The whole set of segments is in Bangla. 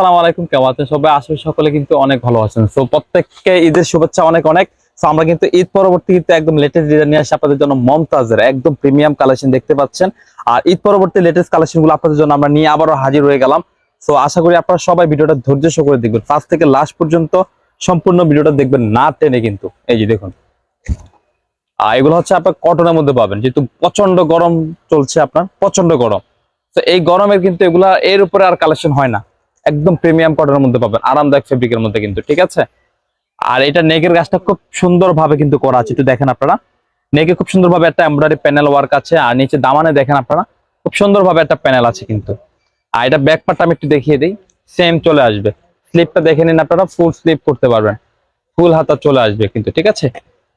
আসসালামু আলাইকুম, কেমন আছেন সবাই? আসলে সকলে কিন্তু অনেক ভালো আছেন। তো প্রত্যেককে ঈদের শুভেচ্ছা অনেক অনেক। আমরা কিন্তু ঈদ পরবর্তী কিন্তু একদম লেটেস্ট ডিজাইন নিয়ে আসি আপনাদের জন্য মমতাজের একদম প্রিমিয়াম কালেকশন দেখতে পাচ্ছেন। আর ঈদ পরবর্তী লেটেস্ট কালেকশনগুলো আপনাদের জন্য আমরা নিয়ে আবারও হাজির হয়ে গেলাম। তো আশা করি আপনারা সবাই ভিডিওটা ধৈর্য সহকারে দেখবেন। ফার্স্ট থেকে লাস্ট পর্যন্ত সম্পূর্ণ ভিডিওটা দেখবেন, না টেনে কিন্তু। এই যে দেখুন। আর এগুলো হচ্ছে আপনার কটনের মধ্যে পাবেন। যেহেতু প্রচণ্ড গরম চলছে আপনার প্রচণ্ড গরম। তো এই গরমের কিন্তু এগুলা এর উপরে আর কালেকশন হয় না। একদম প্রিমিয়াম কটনের মধ্যে পাবেন। আরামদায়ক ফেব্রিকের মধ্যে কিন্তু, ঠিক আছে? আর এটা নেকের গাছটা খুব সুন্দর ভাবে কিন্তু করা আছে, একটু দেখেন আপনারা। নেকে খুব সুন্দর ভাবে একটা এমব্রয়ডারি প্যানেল ওয়ার্ক আছে, আর নিচে দামানে দেখেন আপনারা, খুব সুন্দর ভাবে একটা প্যানেল আছে কিন্তু। আর এটা ব্যাক পার্টটা আমি একটু দেখিয়ে দিই সেম চলে আসবে। স্লিপটা দেখে নিন আপনারা ফুল স্লিপ করতে পারবেন। ফুল হাতা চলে আসবে কিন্তু, ঠিক আছে?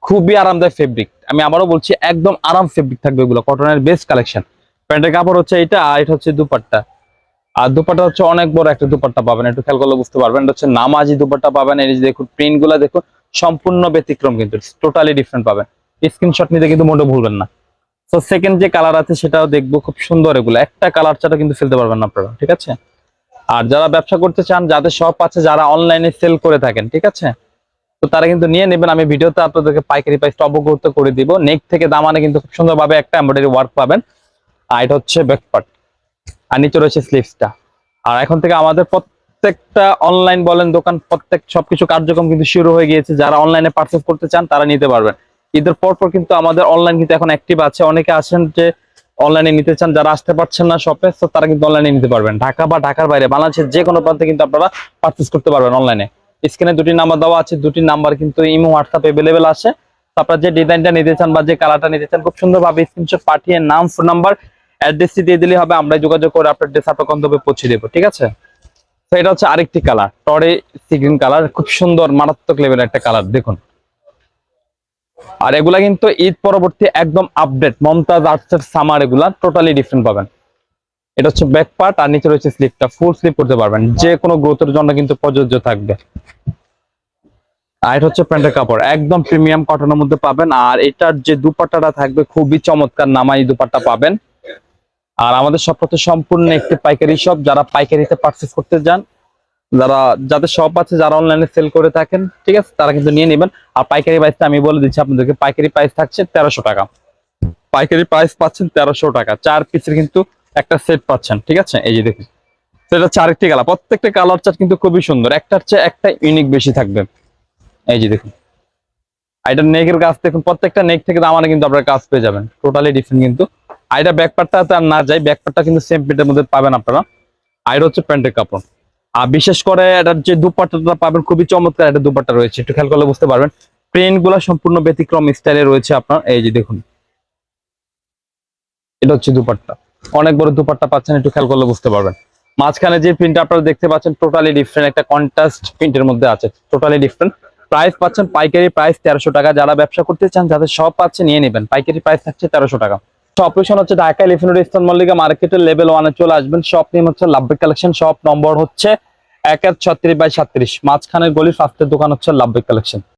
খুবই আরামদায়ক ফেব্রিক আমি আবারও বলছি, একদম আরাম ফেব্রিক থাকবে এগুলো কটনের বেস্ট কালেকশন প্যান্টের কাপড় হচ্ছে এটা, আর এটা হচ্ছে দুপাট্টা। আর দুপাট্টা হচ্ছে অনেক বড় একটা দুপাট্টা পাবেন, একটু খেয়াল করলে বুঝতে পারবেন। এটা হচ্ছে নামাজি দুপাট্টা পাবেন, এই যে দেখুন প্রিন্টগুলা দেখুন, সম্পূর্ণ ব্যতিক্রম কিন্তু টোটালি ডিফারেন্ট পাবেন। স্ক্রিনশট নিতে কিন্তু মোটে ভুলবেন না। তো সেকেন্ড যে কালার আছে, সেটাও দেখব, খুব সুন্দর এগুলো। একটা কালার ছাড়া কিন্তু ফেলতে পারবেন না আপনারা, ঠিক আছে? আর যারা ব্যবসা করতে চান, যাদের শপ আছে, যারা অনলাইনে সেল করে থাকেন, ঠিক আছে? তো তারা কিন্তু নিয়ে নেবেন, আমি ভিডিওতে আপনাদেরকে পাইকারি প্রাইসটা অবগত করে দিব। নেক থেকে দামানে কিন্তু খুব সুন্দরভাবে একটা এমব্রয়ডারি ওয়ার্ক পাবেন। আর এটা হচ্ছে ব্যাকপার্ট আর নিচে রয়েছে স্লিভসটা আর এখন থেকে আমাদের প্রত্যেকটা অনলাইন বলেন, দোকান, প্রত্যেক সবকিছু কার্যক্রম কিন্তু শুরু হয়ে গিয়েছে। যারা অনলাইনে পার্চেস করতে চান, তারা নিতে পারবেন। ঈদের পর পর কিন্তু আমাদের অনলাইন কিন্তু এখন অ্যাক্টিভ আছে। অনেকে আছেন যে অনলাইনে নিতে চান, যারা আসতে পারছেন না শপে তো তারা কিন্তু অনলাইনে নিতে পারবেন। ঢাকা বা ঢাকার বাইরে, বাংলাদেশের যে কোনো প্রান্তে কিন্তু আপনারা পার্চেস করতে পারবেন অনলাইনে স্ক্রিনে দুটি নাম্বার দেওয়া আছে, দুটি নাম্বার কিন্তু ইমো হোয়াটসঅ্যাপ এভেলেবেল আছে। আপনারা যে ডিজাইনটা নিতে চান বা যে কালারটা নিতে চান, খুব সুন্দরভাবে স্ক্রিনশট পাঠিয়ে নাম ফোন নাম্বার অ্যাড্রেসটি দিয়ে দিলে হবে, আমরা যোগাযোগ করে আপনার ড্রেস আপনার গন্তব্যে পৌঁছে দেবো, ঠিক আছে? তো এটা হচ্ছে আরেকটি কালার টরে সিগ্রিন কালার খুব সুন্দর, মারাত্মক লেভেলের একটা কালার দেখুন। আর এগুলা কিন্তু ঈদ পরবর্তী একদম আপডেট মমতাজ আর্টসের সামার এগুলা টোটালি ডিফারেন্ট পাবেন। এটা হচ্ছে ব্যাক পার্ট আর নিচে রয়েছে স্লিপটা ফুল স্লিপ করতে পারবেন। যে কোনো গ্রোথের জন্য কিন্তু প্রযোজ্য থাকবে। আর এটা হচ্ছে প্যান্টের কাপড়, একদম প্রিমিয়াম কটনের মধ্যে পাবেন। আর এটার যে দুপাট্টাটা থাকবে, খুবই চমৎকার নামাই দুপাট্টা পাবেন। আর আমাদের সব হচ্ছে সম্পূর্ণ একটি পাইকারি শপ যারা পাইকারিতে পার্চেস করতে যান যারা, যাদের শপ আছে, যারা অনলাইনে সেল করে থাকেন, ঠিক আছে, তারা কিন্তু নিয়ে নেবেন। আর পাইকারি প্রাইসটা আমি বলে দিচ্ছি আপনাদেরকে, পাইকারি প্রাইস থাকছে তেরোশো টাকা। পাইকারি প্রাইস পাচ্ছেন তেরোশো টাকা। চার পিসের কিন্তু একটা সেট পাচ্ছেন, ঠিক আছে? এই যে দেখুন, সেটা চারটি কালার প্রত্যেকটা কালার চার্ট কিন্তু খুবই সুন্দর। একটার চেয়ে একটা ইউনিক বেশি থাকবে। এই যে দেখুন এটা নেকের কাজ দেখুন, প্রত্যেকটা নেক থেকে দামানে কিন্তু আপনার কাজ পেয়ে যাবেন। টোটালি ডিফারেন্ট কিন্তু আর এটা আর না যায় ব্যাকপারটা কিন্তু সেম প্রিন্টের মধ্যে পাবেন আপনারা। আর হচ্ছে প্যান্টের কাপড়। আর বিশেষ করে এটার যে দুপাট্টাটা পাবেন, খুবই চমৎকার একটা দুপাট্টা রয়েছে। একটু খেয়াল করলে বুঝতে পারবেন। প্রিন্টগুলো সম্পূর্ণ ব্যতিক্রম স্টাইলে রয়েছে আপনার। এই যে দেখুন। এটা হচ্ছে দুপাট্টা। অনেক বড় দুপাট্টা পাচ্ছেন, একটু খেয়াল করলে বুঝতে পারবেন। মাঝখানে যে প্রিন্ট আপনারা দেখতে পাচ্ছেন টোটালি ডিফারেন্ট একটা কন্ট্রাস্ট প্রিন্টের মধ্যে আছে। টোটালি ডিফারেন্ট প্রাইস পাচ্ছেন পাইকারি প্রাইস তেরোশো টাকা। যারা ব্যবসা করতে চান, যাদের সব পাচ্ছে নিয়ে নেবেন। পাইকারি প্রাইস থাকছে তেরোশো টাকা। অপারেশন হচ্ছে ঢাকা এলিফেন্ট ইস্তান মল্লিকা মার্কেটের লেভেল ওয়ানে চলে আসবেন। শপ নেম হচ্ছে লাভবিক কালেকশন শপ নম্বর হচ্ছে এক এক ছত্রিশ বাই সাত্রিশ। মাঝখানের গলির ফার্স্টের দোকান হচ্ছে লাভবিক কালেকশন